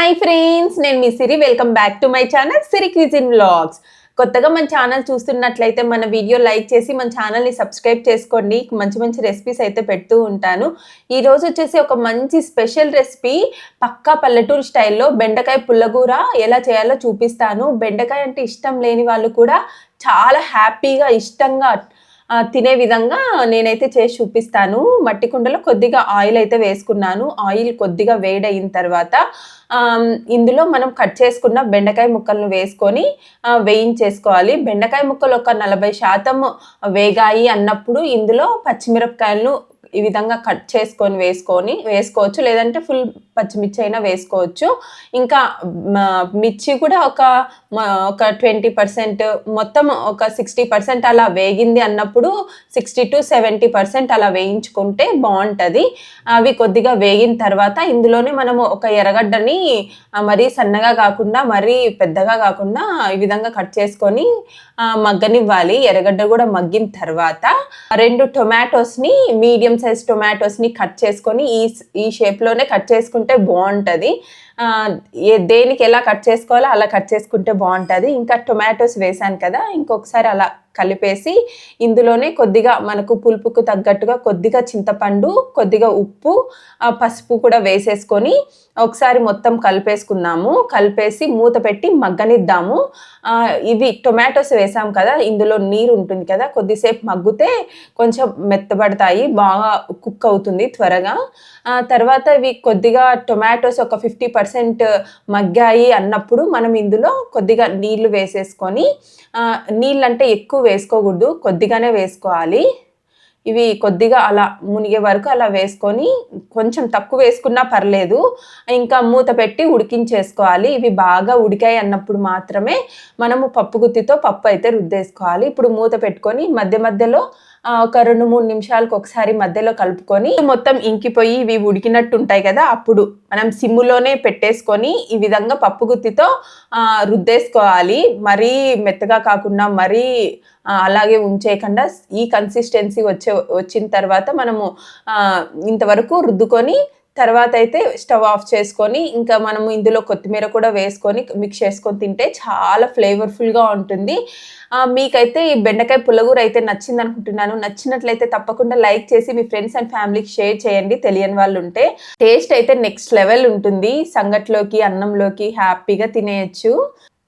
Hi friends నేను మీ Siri. Welcome back to my channel Siri cuisine vlogs కొత్తగా మన channel చూస్తున్నట్లయితే మన వీడియో లైక్ చేసి మన ఛానల్ని సబ్స్క్రైబ్ చేసుకోండి. మంచి మంచి రెసిపీస్ అయితే పెడుతూ ఉంటాను. ఈరోజు వచ్చేసి ఒక మంచి స్పెషల్ రెసిపీ పక్కా పల్లెటూరు స్టైల్లో బెండకాయ పుల్లగూర ఎలా చేయాలో చూపిస్తాను. బెండకాయ అంటే ఇష్టం లేని వాళ్ళు కూడా చాలా హ్యాపీగా ఇష్టంగా తినే విధంగా నేనైతే చేసి చూపిస్తాను. మట్టి కుండలో కొద్దిగా ఆయిల్ అయితే వేసుకున్నాను. ఆయిల్ కొద్దిగా వేడయిన తర్వాత ఇందులో మనం కట్ చేసుకున్న బెండకాయ ముక్కలను వేసుకొని వేయించేసుకోవాలి. బెండకాయ ముక్కలు ఒక నలభై శాతం వేగాయి అన్నప్పుడు ఇందులో పచ్చిమిరపకాయలను ఈ విధంగా కట్ చేసుకొని వేసుకొని వేసుకోవచ్చు. లేదంటే ఫుల్ పచ్చిమిర్చి అయినా వేసుకోవచ్చు. ఇంకా మిర్చి కూడా ఒక ఒక ట్వంటీ పర్సెంట్ మొత్తం ఒక సిక్స్టీ పర్సెంట్ అలా వేగింది అన్నప్పుడు సిక్స్టీ టు సెవెంటీ పర్సెంట్ అలా వేయించుకుంటే బాగుంటుంది. అవి కొద్దిగా వేగిన తర్వాత ఇందులోనే మనము ఒక ఎర్రగడ్డని మరీ సన్నగా కాకుండా మరీ పెద్దగా కాకుండా ఈ విధంగా కట్ చేసుకొని మగ్గనివ్వాలి. ఎర్రగడ్డ కూడా మగ్గిన తర్వాత రెండు టొమాటోస్ని మీడియం సైజ్ టొమాటోస్ని కట్ చేసుకొని ఈ ఈ షేప్లోనే కట్ చేసుకుంటే బాగుంటుంది. ఏ దేనికి ఎలా కట్ చేసుకోవాలో అలా కట్ చేసుకుంటే బాగుంటుంది. ఇంకా టొమాటోస్ వేసాను కదా ఇంకొకసారి అలా కలిపేసి ఇందులోనే కొద్దిగా మనకు పులుపుకు తగ్గట్టుగా కొద్దిగా చింతపండు కొద్దిగా ఉప్పు పసుపు కూడా వేసేసుకొని ఒకసారి మొత్తం కలిపేసుకుందాము. కలిపేసి మూత పెట్టి మగ్గనిద్దాము. ఇవి టొమాటోస్ వేసాం కదా ఇందులో నీరు ఉంటుంది కదా కొద్దిసేపు మగ్గితే కొంచెం మెత్తబడతాయి బాగా కుక్ అవుతుంది త్వరగా. తర్వాత ఇవి కొద్దిగా టొమాటోస్ ఒక ఫిఫ్టీ పర్సెంట్ మగ్గాయి అన్నప్పుడు మనం ఇందులో కొద్దిగా నీళ్ళు వేసేసుకొని నీళ్ళంటే నీళ్ళు అంటే ఎక్కువ వేసుకోకూడదు కొద్దిగానే వేసుకోవాలి. ఇవి కొద్దిగా అలా మునిగే వరకు అలా వేసుకొని కొంచెం తక్కువ వేసుకున్నా పర్లేదు. ఇంకా మూత పెట్టి ఉడికించేసుకోవాలి. ఇవి బాగా ఉడికాయి అన్నప్పుడు మాత్రమే మనము పప్పు గుత్తితో పప్పు అయితే రుద్దేసుకోవాలి. ఇప్పుడు మూత పెట్టుకొని మధ్య మధ్యలో ఒక రెండు మూడు నిమిషాలకు ఒకసారి మధ్యలో కలుపుకొని మొత్తం ఇంకిపోయి ఇవి ఉడికినట్టు ఉంటాయి కదా అప్పుడు మనం సిమ్ములోనే పెట్టేసుకొని ఈ విధంగా పప్పు గుత్తితో రుద్దేసుకోవాలి. మరీ మెత్తగా కాకుండా మరీ అలాగే ఉంచేయకుండా ఈ కన్సిస్టెన్సీ వచ్చే వచ్చిన తర్వాత మనము ఇంతవరకు రుద్దుకొని తర్వాత అయితే స్టవ్ ఆఫ్ చేసుకొని ఇంకా మనము ఇందులో కొత్తిమీర కూడా వేసుకొని మిక్స్ చేసుకొని తింటే చాలా ఫ్లేవర్ఫుల్గా ఉంటుంది. మీకైతే ఈ బెండకాయ పుల్లగూర అయితే నచ్చింది అనుకుంటున్నాను నచ్చినట్లయితే తప్పకుండా లైక్ చేసి మీ ఫ్రెండ్స్ అండ్ ఫ్యామిలీకి షేర్ చేయండి. తెలియని వాళ్ళు ఉంటే టేస్ట్ అయితే నెక్స్ట్ లెవెల్ ఉంటుంది. సంగట్లోకి అన్నంలోకి హ్యాపీగా తినేయచ్చు.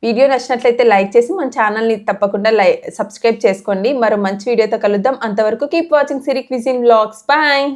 వీడియో నచ్చినట్లయితే లైక్ చేసి మన ఛానల్ని తప్పకుండా లై సబ్స్క్రైబ్ చేసుకోండి. మరో మంచి వీడియోతో కలుద్దాం. అంతవరకు keep watching Siri cuisine blogs bye